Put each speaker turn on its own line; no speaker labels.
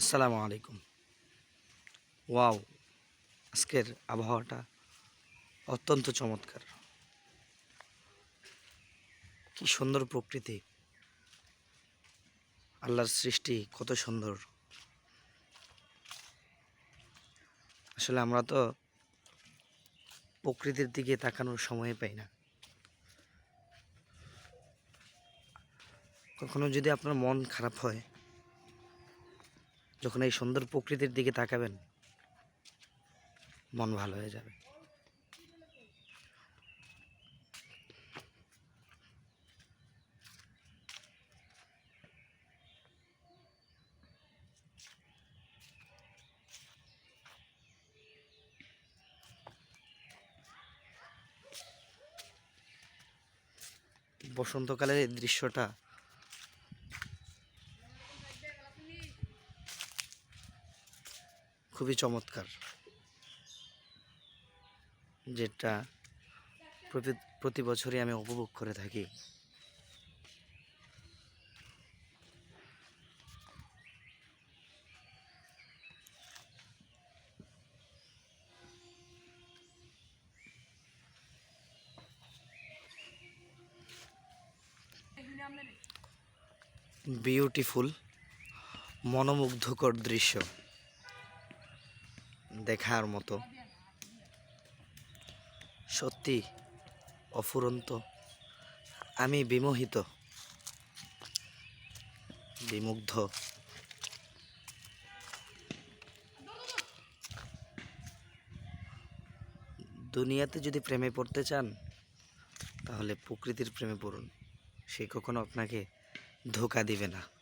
আসসালামু আলাইকুম। ওয়াও, আজকের আবহাওয়াটা অত্যন্ত চমৎকার। কি সুন্দর প্রকৃতি। আল্লাহর সৃষ্টি কত সুন্দর। আসলে আমরা তো প্রকৃতির দিকে তাকানোর সময় পাই না। কখনো যদি আপনার মন খারাপ হয় যখন এই সুন্দর প্রকৃতির দিকে তাকাবেন মন ভালো হয়ে যাবে। বসন্তকালের এই দৃশ্যটা খুবই চমৎকার। যেটা প্রতি- বছরই আমি উপভোগ করে থাকি। বিউটিফুল মনোমুগ্ধকর দৃশ্য। দেখার মতো। সত্যি অফুরন্ত। আমি বিমোহিত। বিমুগ্ধ। দুনিয়াতে যদি প্রেমে পড়তে চান, তাহলে প্রকৃতির প্রেমে পড়ুন। সে কখনো আপনাকে ধোকা দিবে না।